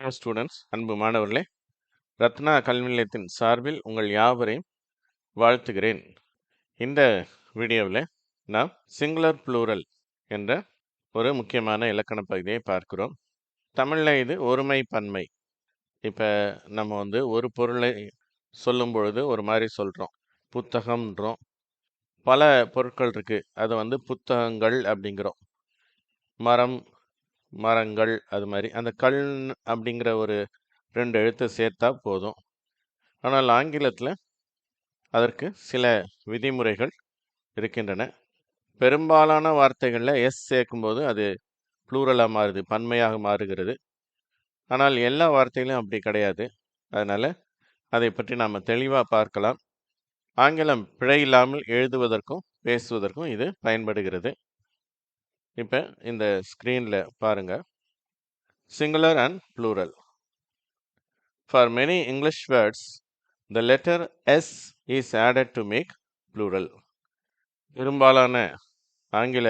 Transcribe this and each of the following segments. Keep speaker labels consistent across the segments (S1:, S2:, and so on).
S1: Hello students அன்பு மாணவர்களே ரத்னா கல்வி நிலையத்தின் சார்பில் உங்கள் யாவரையும் வாழ்த்துகிறேன். இந்த வீடியோவில் நாம் சிங்குலர் ப்ளூரல் என்ற ஒரு முக்கியமான இலக்கண பகுதியை பார்க்கிறோம். தமிழில் இது ஒருமை பன்மை. இப்போ நம்ம வந்து ஒரு பொருளை சொல்லும் பொழுது ஒரு மாதிரி சொல்கிறோம் புத்தகம்ன்றோம். பல பொருட்கள் இருக்குது அதை வந்து புத்தகங்கள் அப்படிங்கிறோம். மரம் மரங்கள் அது மாதிரி. அந்த கல் அப்படிங்கிற ஒரு ரெண்டு எழுத்து சேர்த்தா போதும். ஆனால் ஆங்கிலத்தில் அதற்கு சில விதிமுறைகள் இருக்கின்றன. பெரும்பாலான வார்த்தைகளில் எஸ் சேர்க்கும்போது அது ப்ளூரலாக மாறுது பன்மையாக மாறுகிறது. ஆனால் எல்லா வார்த்தைகளும் அப்படி கிடையாது. அதனால் அதை பற்றி நாம் தெளிவாக பார்க்கலாம். ஆங்கிலம் பிழை இல்லாமல் எழுதுவதற்கும் பேசுவதற்கும் இது பயன்படுகிறது. இப்போ இந்த ஸ்க்ரீனில் பாருங்கள் singular and plural for many English words the letter S is added to make plural பெரும்பாலான ஆங்கில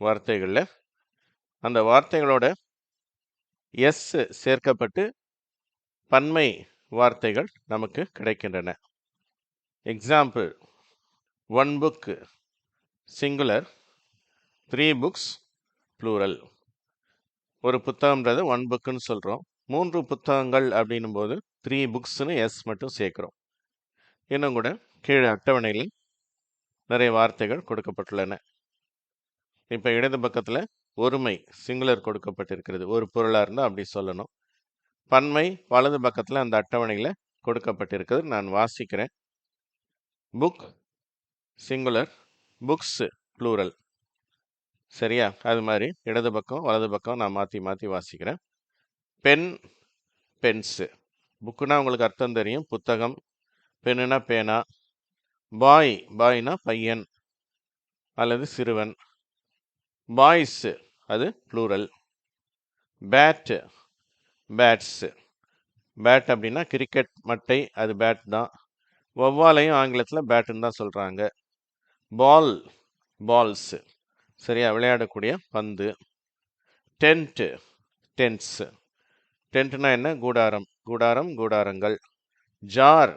S1: வார்த்தைகளில் அந்த வார்த்தைகளோட எஸ் சேர்க்கப்பட்டு பன்மை வார்த்தைகள் நமக்கு கிடைக்கின்றன. Example one book singular three books plural ஒரு புத்தகம்ன்றது ஒன் புக்குன்னு சொல்கிறோம் மூன்று புத்தகங்கள் அப்படின்னும் போது த்ரீ புக்ஸ்னு எஸ் மட்டும் சேர்க்குறோம். இன்னும் கூட கீழே அட்டவணையில் நிறைய வார்த்தைகள் கொடுக்கப்பட்டுள்ளன. இப்போ இடது பக்கத்தில் ஒருமை சிங்குலர் கொடுக்கப்பட்டிருக்கிறது. ஒரு பொருளாக இருந்தால் அப்படி சொல்லணும். பன்மை வலது பக்கத்தில் அந்த அட்டவணையில் கொடுக்கப்பட்டிருக்கிறது. நான் வாசிக்கிறேன். புக் சிங்குலர் புக்ஸு ப்ளூரல் சரியா? அது மாதிரி. இடது பக்கம் வலது பக்கம் நான் மாற்றி மாற்றி வாசிக்கிறேன். பென் பென்ஸு புக்குனா உங்களுக்கு அர்த்தம் தெரியும். புத்தகம். பெண்ணுனா பேனா. பாய் பாய்னா பையன். அல்லது சிறுவன். பாய்ஸு அது ப்ளூரல். Bat bats. பேட் அப்படின்னா கிரிக்கெட் மட்டை அது பேட் தான். ஒவ்வாலையும் ஆங்கிலத்தில் பேட்டுன்னு தான் சொல்கிறாங்க பால் பால்ஸு. சரியா? விளையாடக்கூடிய பந்து. டென்ட்டு டென்ட்ஸு டென்ட்னா என்ன? கூடாரம். கூடாரம் கூடாரங்கள். Jar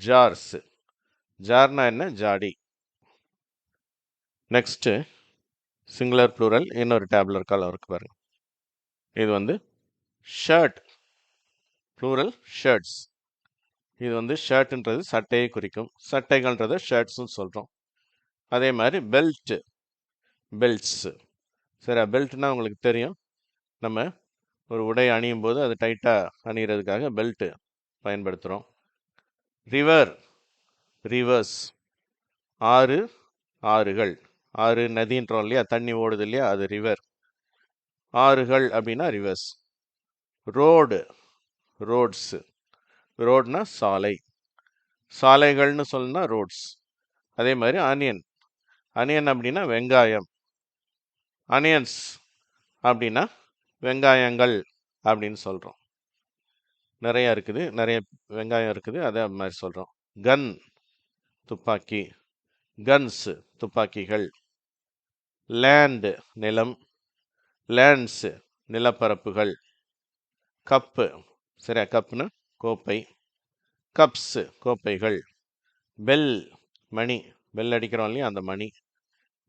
S1: jars. ஜார்னா என்ன? ஜாடி. Next singular plural. இன்னொரு டேப்லர் இருக்கால் இருக்கு பாருங்க. இது வந்து ஷர்ட். Plural shirts. இது வந்து ஷர்ட்டுன்றது சட்டையை குறிக்கும். சட்டைகள்ன்றதை ஷர்ட்ஸும் சொல்கிறோம் அதே மாதிரி பெல்ட்டு. பெல்ட்ஸு சரி பெல்ட்னால் உங்களுக்கு தெரியும். நம்ம ஒரு உடை அணியும் போது அது டைட்டாக அணிகிறதுக்காக பெல்ட்டு பயன்படுத்துகிறோம் ரிவர் ரிவர்ஸ் ஆறு ஆறுகள். ஆறு நதின்றோம் இல்லையா? தண்ணி ஓடுது இல்லையா? அது ரிவர் ஆறுகள் அப்படின்னா ரிவர்ஸ் ரோடு ரோட்ஸு ரோட்னா சாலை. சாலைகள்னு சொல்லணும்னா ரோட்ஸ் அதே மாதிரி ஆனியன் அனியன் அப்படின்னா வெங்காயம். அனியன்ஸ் அப்படின்னா வெங்காயங்கள் அப்படின்னு சொல்கிறோம் நிறைய இருக்குது நிறைய வெங்காயம் இருக்குது அதே மாதிரி சொல்கிறோம் கன் துப்பாக்கி. கன்ஸு துப்பாக்கிகள். லேண்டு நிலம். லேண்ட்ஸு நிலப்பரப்புகள். கப்பு சரியா கப்புன்னு கோப்பை. கப்ஸு கோப்பைகள். பெல் மணி. பெல் அடிக்கிறோம் இல்லையா அந்த மணி.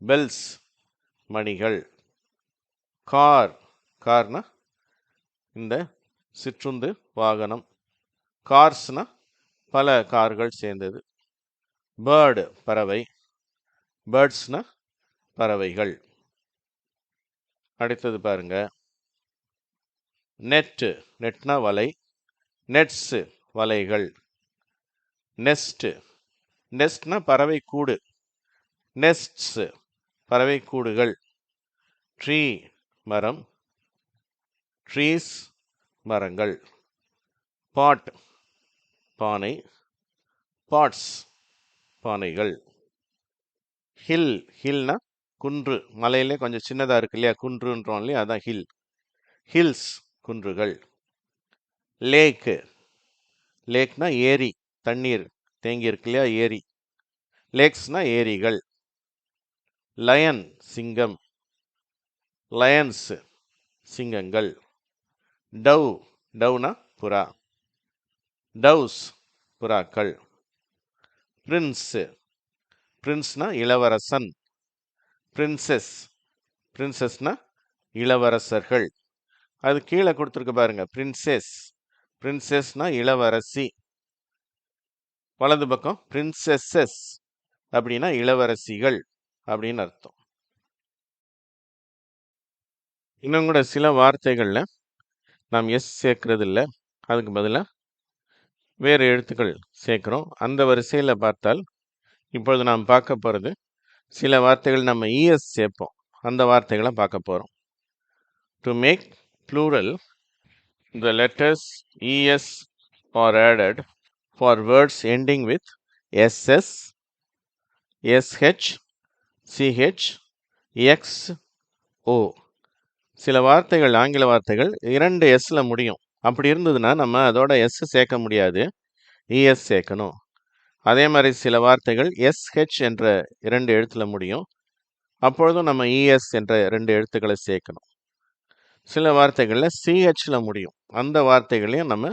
S1: பெல்ஸ் மணிகள். கார். கார்னா இந்த சிற்றுந்து வாகனம். கார்ஸ்னா பல கார்கள் சேர்ந்தது. பேர்டு பறவை. பேர்ட்ஸ்னா பறவைகள். அடுத்தது பாருங்க. நெட்டு. நெட்னா வலை. நெட்ஸு வலைகள். நெஸ்ட்டு. நெஸ்ட்னா பறவை கூடு நெஸ்ட்ஸு பறவை கூடுகள் ட்ரீ மரம். ட்ரீஸ் மரங்கள். பாட் பானை. பாட்ஸ் பானைகள். ஹில் ஹில்னா குன்று. மலையிலே கொஞ்சம் சின்னதாக இருக்கு இல்லையா? குன்றுன்றோம் இல்லையா? அதான் ஹில் ஹில்ஸ் குன்றுகள். லேக்கு லேக்னா ஏரி. தண்ணீர் தேங்கி இருக்கு இல்லையா? ஏரி. லேக்ஸ்னா ஏரிகள். லயன் சிங்கம். லயன்ஸ் சிங்கங்கள். டவ் டவ்னா புறா. டவ்ஸ் புறாக்கள். பிரின்ஸு பிரின்ஸ்னா இளவரசன். பிரின்சஸ் பிரின்சஸ்னா இளவரசர்கள். அது கீழே கொடுத்துருக்கு பாருங்க பிரின்சஸ். பிரின்சஸ்னா இளவரசி. வலது பக்கம் பிரின்சஸஸ் அப்படின்னா இளவரசிகள் அப்படின்னு அர்த்தம். இன்னும் கூட சில வார்த்தைகளில் நாம் எஸ் சேர்க்கறது இல்லை அதுக்கு பதிலாக வேறு எழுத்துக்கள் சேர்க்குறோம். அந்த வரிசையில் பார்த்தால் இப்பொழுது நாம் பார்க்க போகிறது சில வார்த்தைகள் நம்ம இஎஸ் சேர்ப்போம். அந்த வார்த்தைகளை பார்க்க போகிறோம் to make plural the letters E S are added for words ending with S S S H C H X O சில வார்த்தைகள் ஆங்கில வார்த்தைகள் இரண்டு எஸ்ஸில் முடியும். அப்படி இருந்ததுன்னா நம்ம அதோட எஸ் சேர்க்க முடியாது. இஎஸ் சேர்க்கணும். அதே மாதிரி சில வார்த்தைகள் எஸ்ஹெச் என்ற இரண்டு எழுத்தில் முடியும். அப்பொழுதும் நம்ம இஎஸ் என்ற ரெண்டு எழுத்துக்களை சேர்க்கணும். சில வார்த்தைகளில் சிஹெச்ல முடியும். அந்த வார்த்தைகளையும் நம்ம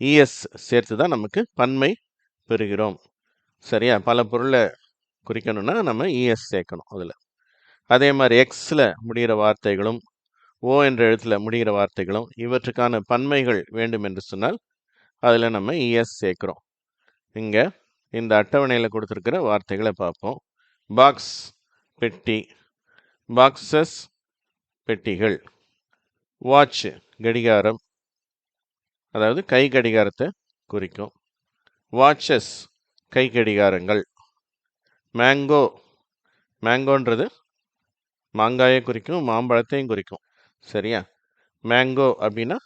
S1: இஎஸ் சேர்த்து தான் நமக்கு பன்மை பெறுகிறோம். சரியா? பல பொருளை குறிக்கணும்னா நம்ம இஎஸ் சேர்க்கணும் அதில். அதே மாதிரி எக்ஸில் முடிகிற வார்த்தைகளும் ஓ என்ற எழுத்தில் முடிகிற வார்த்தைகளும் இவற்றுக்கான பன்மைகள் வேண்டும் என்று சொன்னால் அதில் நம்ம இஎஸ் சேர்க்குறோம். இங்கே இந்த அட்டவணையில் கொடுத்துருக்கிற வார்த்தைகளை பார்ப்போம். பாக்ஸ் பெட்டி. பாக்ஸஸ் பெட்டிகள். வாட்ச் கடிகாரம். அதாவது கை கடிகாரத்தை குறிக்கும். வாட்சஸ் கை கடிகாரங்கள். மேங்கோ மேங்கோன்றது மாங்காயை குறிக்கும் மாம்பழத்தையும் குறிக்கும். சரியா? மேங்கோ அப்படின்னா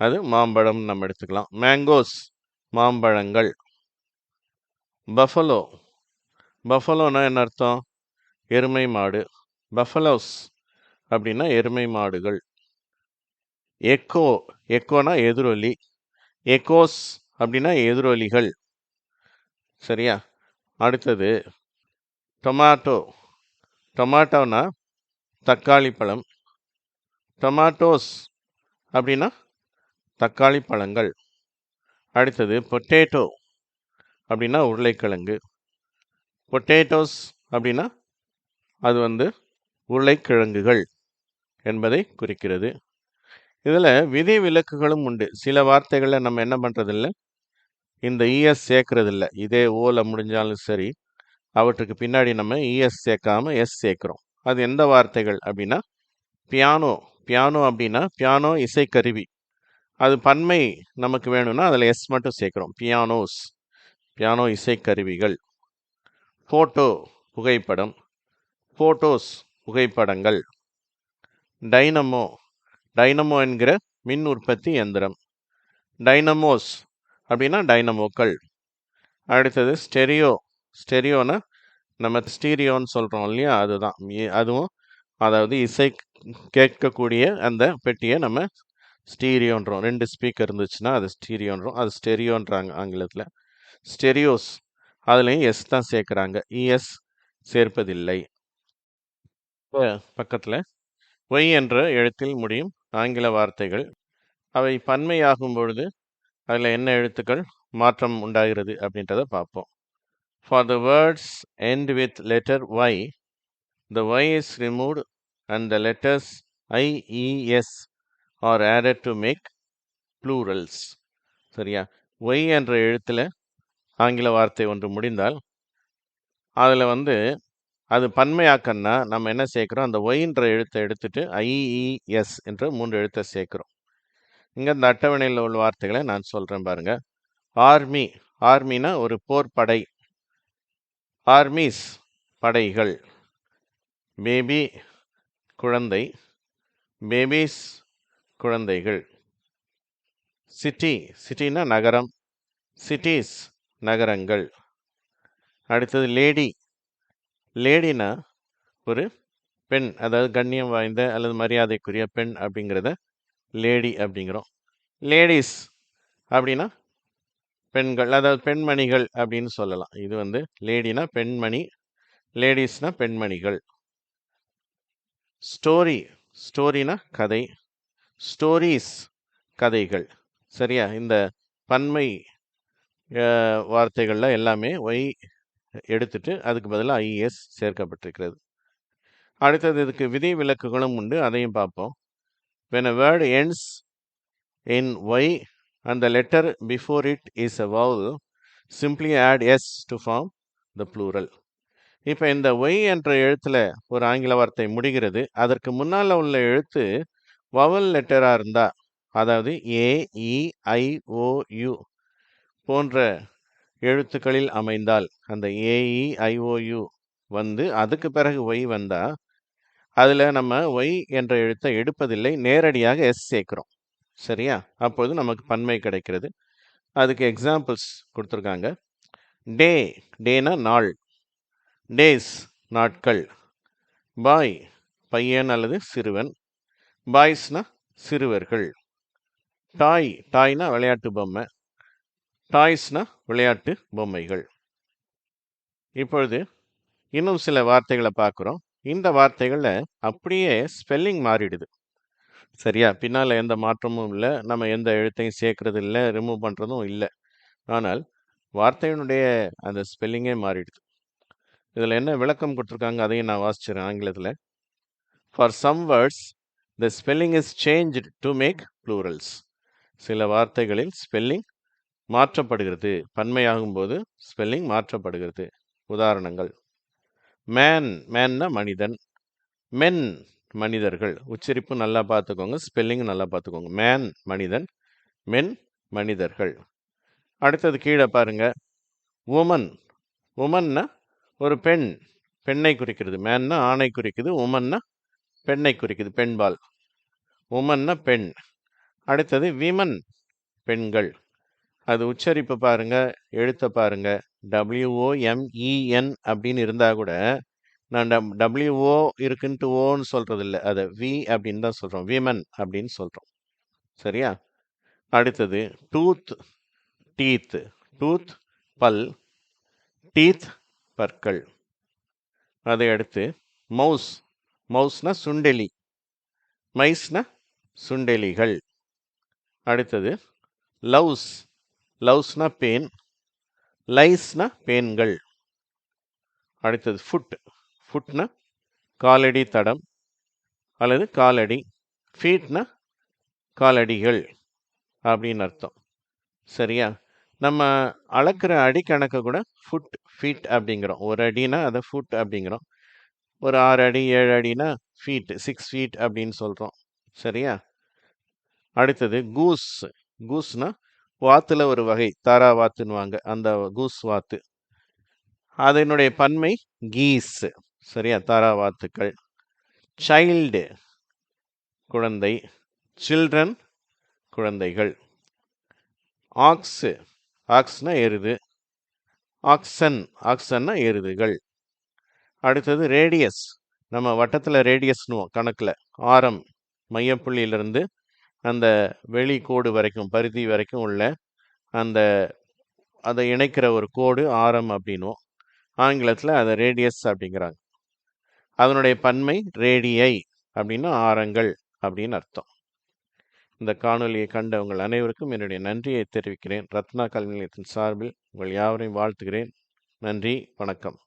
S1: அது மாம்பழம் நம்ம எடுத்துக்கலாம். மேங்கோஸ் மாம்பழங்கள். பஃபலோ பஃபலோனா என்ன அர்த்தம்? எருமை மாடு. பஃபலோஸ் அப்படின்னா எருமை மாடுகள். எக்கோ எக்கோனா எதிரொலி. எக்கோஸ் அப்படின்னா எதிரொலிகள். சரியா? அடுத்தது டொமாட்டோ டொமாட்டோனா தக்காளி பழம் டொமாட்டோஸ் அப்படின்னா தக்காளி பழங்கள். அடுத்தது பொட்டேட்டோ அப்படின்னா உருளைக்கிழங்கு. பொட்டேட்டோஸ் அப்படின்னா அது வந்து உருளைக்கிழங்குகள் என்பதை குறிக்கிறது. இதில் விதி விலக்குகளும் உண்டு. சில வார்த்தைகளில் நம்ம என்ன பண்ணுறதில்ல இந்த இஎஸ் சேர்க்கறதில்ல. இதே ஓல முடிஞ்சாலும் சரி அவற்றுக்கு பின்னாடி நம்ம இஎஸ் சேர்க்காம எஸ் சேர்க்குறோம். அது எந்த வார்த்தைகள் அப்படின்னா பியானோ பியானோ அப்படின்னா பியானோ இசைக்கருவி. அது பன்மை நமக்கு வேணும்னா அதில் எஸ் மட்டும் சேர்க்குறோம். பியானோஸ் பியானோ இசைக்கருவிகள் ஃபோட்டோ புகைப்படம் ஃபோட்டோஸ் புகைப்படங்கள் டைனமோ டைனமோ என்கிற மின் உற்பத்தி எந்திரம் டைனமோஸ் அப்படின்னா டைனமோக்கள். அடுத்தது ஸ்டெரியோ ஸ்டெரியோனா நம்ம ஸ்டீரியோன்னு சொல்கிறோம் இல்லையா? அதுதான். அதுவும் அதாவது இசை கேட்கக்கூடிய அந்த பெட்டியை நம்ம ஸ்டீரியோன்றோம். ரெண்டு ஸ்பீக்கர் இருந்துச்சுன்னா அது ஸ்டீரியோன்றோம். அது ஸ்டெரியோன்றாங்க ஆங்கிலத்தில். ஸ்டெரியோஸ். அதுலேயும் எஸ் தான் சேர்க்குறாங்க. இஎஸ் சேர்ப்பதில்லை. பக்கத்தில் ஒய் என்ற எழுத்தில் முடியும் ஆங்கில வார்த்தைகள். அவை பன்மையாகும் பொழுது அதில் என்ன எழுத்துக்கள் மாற்றம் உண்டாகிறது அப்படின்றத பார்ப்போம். For the words end with letter y. The y is removed and the letters i e s are added to make plurals. சரியா? Y என்ற எழுத்தில் ஆங்கில வார்த்தை ஒன்று முடிந்தால் அதில் வந்து அது பன்மையாக்கன்னா நம்ம என்ன சேர்க்குறோம்? அந்த ஒய்ன்ற எழுத்தை எடுத்துட்டு ஐஇஎஸ் e, என்ற மூன்று எழுத்தை சேர்க்குறோம். இங்கே இந்த அட்டவணையில் உள்ள வார்த்தைகளை நான் சொல்கிறேன் பாருங்கள் ஆர்மி ஆர்மினா ஒரு போர் படை ஆர்மீஸ் படைகள். பேபி குழந்தை. பேபிஸ் குழந்தைகள். சிட்டி சிட்டினா நகரம். சிட்டிஸ் நகரங்கள். அடுத்தது லேடி. லேடினா ஒரு பெண் அதாவது கண்ணியம் வாய்ந்த அல்லது மரியாதைக்குரிய பெண் அப்படிங்கிறத லேடி அப்படிங்கிறோம். லேடிஸ் அப்படின்னா பெண்கள் அதாவது பெண்மணிகள் அப்படின்னு சொல்லலாம். இது வந்து லேடினா பெண்மணி லேடிஸ்னா பெண்மணிகள். ஸ்டோரி ஸ்டோரினா கதை. ஸ்டோரீஸ் கதைகள். சரியா? இந்த பன்மை வார்த்தைகளில் எல்லாமே ஒய் எடுத்துட்டு அதுக்கு பதிலாக ஐஎஸ் சேர்க்கப்பட்டிருக்கிறது. அடுத்தது இதுக்கு விதி விலக்குகளும் உண்டு. அதையும் பார்ப்போம். When a word ends in y and the letter before it is a vowel simply add s to form the plural. இப்போ இந்த ஒய் என்ற எழுத்தில் ஒரு ஆங்கில வார்த்தை முடிகிறது. அதற்கு முன்னால் உள்ள எழுத்து வவல் லெட்டராக இருந்தா அதாவது ஏ இ ஐ ஓ யு போன்ற எழுத்துக்களில் அமைந்தால் அந்த ஏஇ ஐஓயு e, வந்து அதுக்கு பிறகு ஒய் வந்தால் அதில் நம்ம ஒய் என்ற எழுத்தை எடுப்பதில்லை நேரடியாக எஸ் சேர்க்குறோம். சரியா? அப்போது நமக்கு பன்மை கிடைக்கிறது. அதுக்கு எக்ஸாம்பிள்ஸ் கொடுத்துருக்காங்க. டே டேனா நாள். டேஸ் நாட்கள். பாய் பையன் அல்லது சிறுவன். பாய்ஸ்னா சிறுவர்கள். டாய் டாய்னா விளையாட்டு பொம்மை. டாய்ஸ்னா விளையாட்டு பொம்மைகள். இப்பொழுது இன்னும் சில வார்த்தைகளை பார்க்குறோம். இந்த வார்த்தைகளில் அப்படியே ஸ்பெல்லிங் மாறிடுது. சரியா? பின்னால் எந்த மாற்றமும் இல்லை. நம்ம எந்த எழுத்தையும் சேர்க்கறது இல்லை ரிமூவ் பண்ணுறதும் இல்லை. ஆனால் வார்த்தையினுடைய அந்த ஸ்பெல்லிங்கே மாறிடுது. இதில் என்ன விளக்கம் கொடுத்துருக்காங்க அதையும் நான் வாசிச்சிருக்கேன் ஆங்கிலத்தில். For some words the spelling is change to make plurals சில வார்த்தைகளில் ஸ்பெல்லிங் மாற்றப்படுகிறது. பன்மையாகும் போது ஸ்பெல்லிங் மாற்றப்படுகிறது. உதாரணங்கள். மேன் மேன்னா மனிதன். மென் மனிதர்கள். உச்சரிப்பு நல்லா பார்த்துக்கோங்க ஸ்பெல்லிங் நல்லா பார்த்துக்கோங்க மேன் மனிதன். மென் மனிதர்கள். அடுத்தது கீழே பாருங்க. உமன் உமன்னா ஒரு பெண். பெண்ணை குறிக்கிறது. மேன்னா ஆணை குறிக்குது. உமன்னா பெண்ணை குறிக்குது. பெண்பால். உமன்னா பெண். அடுத்தது விமன் பெண்கள். அது உச்சரிப்பு பாருங்க எழுத்த பாருங்க. டபிள்யூஓஎம்இஎன் அப்படின்னு இருந்தால் கூட நான் டபிள்யூஓ இருக்குன்ட்டு ஓன்னு சொல்கிறது இல்லை அதை வி அப்படின்னு தான் சொல்கிறோம் விமன் அப்படின்னு சொல்கிறோம் சரியா? அடுத்தது டூத் டீத்து டூத் பல். டீத் பற்கள். அதை அடுத்து மவுஸ் மவுஸ்னா சுண்டெலி. மைஸ்னா சுண்டெலிகள். அடுத்தது லவ்ஸ் லவ்ஸ்னா பேன். லைஸ்னா பேன்கள். அடுத்தது ஃபுட் ஃபுட்னா காலடி தடம் அல்லது காலடி ஃபீட்னா காலடிகள் அப்படின்னு அர்த்தம். சரியா? நம்ம அளக்கிற அடி கூட ஃபுட் ஃபீட் அப்படிங்கிறோம். ஒரு அடினா அதை ஃபுட் அப்படிங்கிறோம். ஒரு ஆறு அடி ஏழு அடினா ஃபீட் சிக்ஸ் ஃபீட் அப்படின்னு சொல்கிறோம் சரியா? அடுத்தது கூஸ் கூஸ்னா வாத்தில் ஒரு வகை தாரா வாத்துன்னுவாங்க. அந்த கூஸ் வாத்து. அதனுடைய பன்மை கீஸ் சரியா? தாரா வாத்துக்கள். சைல்டு குழந்தை. சில்ட்ரன் குழந்தைகள். ஆக்ஸு ஆக்ஸ்னா எருது. ஆக்சன் ஆக்சன்னா எருதுகள். அடுத்தது ரேடியஸ் நம்ம வட்டத்தில் ரேடியஸ்னுவோம் கணக்கில். ஆரம் மையப்புள்ளியிலிருந்து அந்த வெளி கோடு வரைக்கும் பருதி வரைக்கும் உள்ள அந்த அதை இணைக்கிற ஒரு கோடு ஆரம் அப்படின்னுவோம். ஆங்கிலத்தில் அதை ரேடியஸ் அப்படிங்கிறாங்க. அதனுடைய பன்மை ரேடியை அப்படின்னா ஆரங்கள் அப்படின்னு அர்த்தம். இந்த காணொலியை கண்ட உங்கள் அனைவருக்கும் என்னுடைய நன்றியை தெரிவிக்கிறேன். ரத்னா கல்வி நிலையத்தின் சார்பில் உங்கள் யாவரையும் வாழ்த்துகிறேன். நன்றி வணக்கம்.